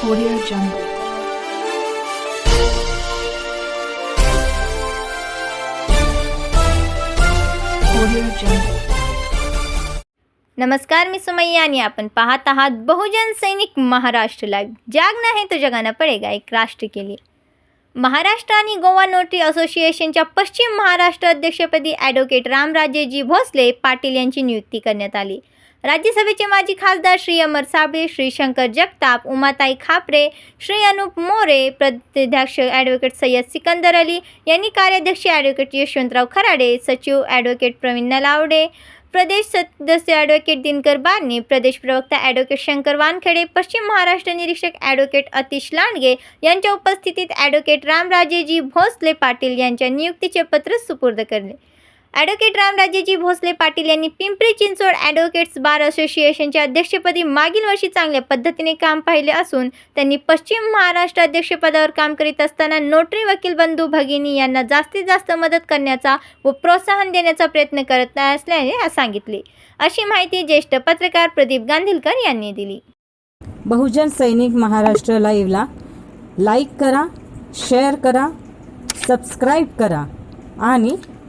Audio Jungle. Audio Jungle. नमस्कार मी सुमैया आणि आपण पाहत आहात बहुजन सैनिक महाराष्ट्र लाईव्ह जागना है तो जगाना पडेगा एक राष्ट्र के लिए महाराष्ट्र आणि गोवा नोटरी असोसिएशनच्या पश्चिम महाराष्ट्र अध्यक्षपदी ॲडव्होकेट रामराजेजी भोसले पाटील यांची नियुक्ती करण्यात आली राज्यसभेचे माजी खासदार श्री अमर साबळे श्री शंकर जगताप उमाताई खापरे श्री अनुप मोरे प्रदेशाध्यक्ष ॲडव्होकेट सय्यद सिकंदर अली यांनी कार्याध्यक्ष ॲडव्होकेट यशवंतराव खराडे सचिव ॲडव्होकेट प्रवीण नलावडे प्रदेश सदस्य ॲडव्होकेट दिनकर बारणे प्रदेश प्रवक्ता ॲडव्होकेट शंकर वानखेडे पश्चिम महाराष्ट्र निरीक्षक ॲडव्होकेट अतिश लांडगे यांच्या उपस्थितीत ॲडव्होकेट रामराजेजी भोसले पाटील यांच्या नियुक्तीचे पत्र सुपूर्द करले. ॲडव्होकेट रामराजेजी भोसले पाटील यांनी पिंपरी चिंचवड ॲडव्होकेट्स बार असोसिएशनच्या अध्यक्षपदी मागील वर्षी चांगल्या पद्धतीने काम पाहिले असून त्यांनी पश्चिम महाराष्ट्र अध्यक्षपदावर काम करीत असताना नोटरी वकील बंधू भगिनी यांना जास्तीत जास्त मदत करण्याचा व प्रोत्साहन देण्याचा प्रयत्न करत असल्याने सांगितले. अशी माहिती ज्येष्ठ पत्रकार प्रदीप गांधीलकर यांनी दिली. बहुजन सैनिक महाराष्ट्र लाईव्हला लाईक करा शेअर करा सबस्क्राईब करा आणि